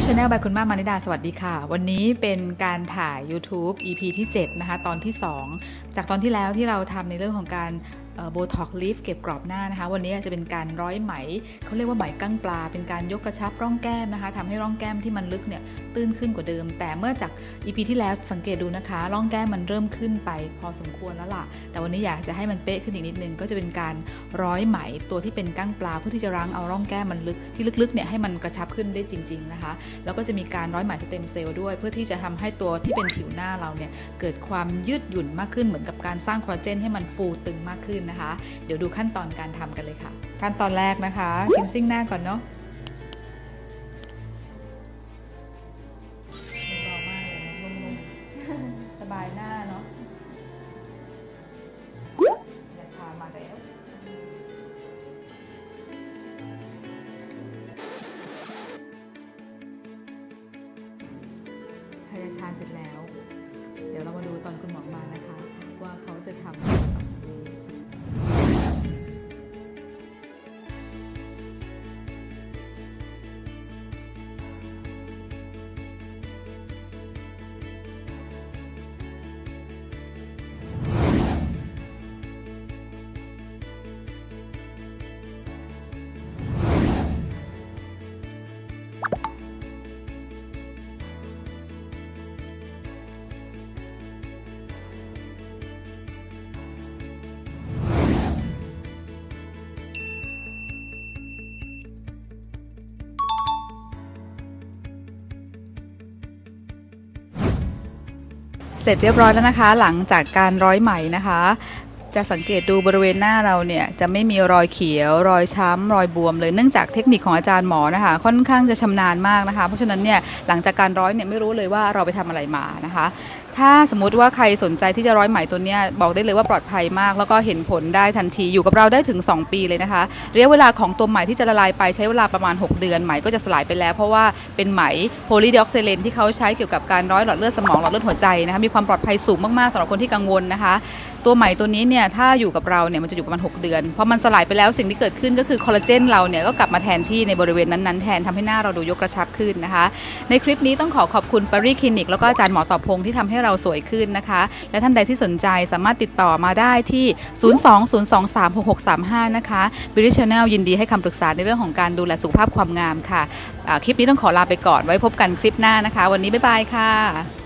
Beauty Channel by คุณแม่มานิดา สวัสดีค่ะ วันนี้เป็นการถ่าย YouTube EP ที่ 7 นะคะ ตอนที่ 2 จากตอนที่แล้วที่เราทำในเรื่องของการ โบท็อกลิฟเก็บกรอบหน้านะคะ วันนี้จะเป็นการร้อยไหมเขาเรียกว่าไหมกั้งปลา เป็นการยกกระชับร่องแก้มนะคะทำให้ร่องแก้มที่มันลึกเนี่ยตื้นขึ้นกว่าเดิม แต่เมื่อจาก EP ที่แล้วสังเกตดูนะคะ ร่องแก้มมันเริ่มขึ้นไปพอสมควรแล้วล่ะ แต่วันนี้อยากจะให้มันเป๊ะขึ้นอีกนิดนึง ก็จะเป็นการร้อยไหมตัวที่เป็นก้างปลา เพื่อที่จะรั้งเอาร่องแก้มมันลึกที่ลึกๆเนี่ยให้มันกระชับขึ้นได้จริง ๆนะคะ แล้วก็จะมีการร้อยไหมสเต็มเซลล์ด้วย เพื่อที่จะทำให้ตัวที่เป็นผิวหน้าเราเนี่ยเกิดความยืดหยุ่นมากขึ้นเหมือนกับการสร้างคอลลาเจนให้มันฟูตึงมากขึ้นนะคะ เดี๋ยวดูขั้นตอนการทำกันเลยค่ะ ขั้นตอนแรกนะคะคินซิ่งหน้าก่อนเนาะเบามากเลยนะนุ่มๆสบายหน้าเนาะยาชามาแล้วทยาชาเสร็จแล้ว เสร็จเรียบร้อยแล้วนะคะ หลังจากการร้อยไหมนะคะ จะสังเกตดูบริเวณหน้าเราเนี่ยจะไม่มีรอยเขียว รอยช้ำรอยบวมเลยเนื่องจากเทคนิคของอาจารย์หมอนะคะ ค่อนข้างจะชำนาญมากนะคะ เพราะฉะนั้นเนี่ยหลังจากการร้อยเนี่ยไม่รู้เลยว่าเราไปทำอะไรมานะคะ ถ้าสมมุติว่าใครสนใจที่จะร้อยไหมตัวเนี้ยบอกได้เลยว่าปลอดภัยมาก แล้วก็เห็นผลได้ทันทีอยู่กับเราได้ถึง 2 ปีเลยนะคะระยะเวลาของตัวไหมที่จะละลายไปใช้เวลาประมาณ 6 เดือนไหมก็จะสลายไปแล้ว เพราะว่าเป็นไหมโพลีดีออกซิเลนที่เขาใช้เกี่ยวกับการร้อยหลอดเลือดสมองหลอดเลือดหัวใจนะคะมีความปลอดภัยสูงมากๆสำหรับคนที่กังวลนะคะ ตัวไหมตัวนี้เนี่ยถ้าอยู่กับเราเนี่ยมันจะอยู่ประมาณ 6 เดือนพอมันสลายไปแล้วสิ่งที่เกิดขึ้นก็คือคอลลาเจนเราเนี่ยก็กลับมาแทนที่ในบริเวณนั้นๆแทนทำให้หน้าเราดูยกกระชับขึ้นนะคะ ในคลิปนี้ต้องขอขอบคุณปารีคลินิกแล้วก็อาจารย์หมอต่อพงษ์ที่ทำให้เราสวยขึ้นนะคะ และท่านใดที่สนใจสามารถติดต่อมาได้ที่ 020236635 นะคะบิริชแนลยินดีให้คำปรึกษาในเรื่องของการดูแลสุขภาพความงามค่ะะคลิปนี้ต้องขอลาไปก่อนไว้พบกันคลิปหน้านะคะ วันนี้บ๊ายบายค่ะ